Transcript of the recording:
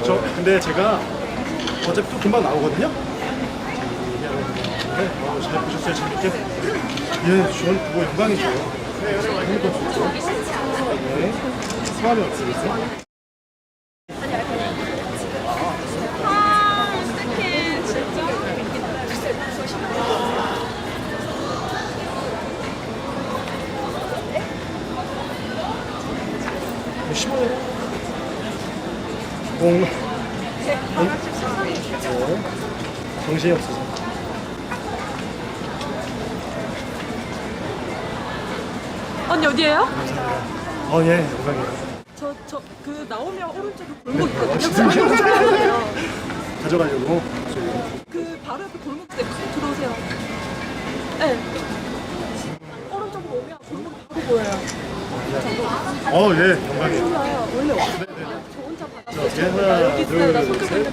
아, 저 근데 제가 어차피 또 금방 나오거든요. 네, 어, 잘 보셨어요, 재밌게? 예, 저는 그거 영광이죠. 네? 아, 어떡해, 진짜. 뭐 15년? 공. 네. 정신이 없어서. 언니 어디에요? 어, 예, 영광이에요. 저, 저, 그, 나오면 오른쪽에 골목 어, 있거든요. 진짜요? 가져가려고. 그, 바로 옆에 골목 때 들어오세요. 네. 오른쪽으로 오면 골목 바로 보여요. 어, 예, 영광이에요. 몰라요. 원래 없어요. 저 혼자 받았어요. 자, 하나, 여기 있어요. 나 둘, 손 셋.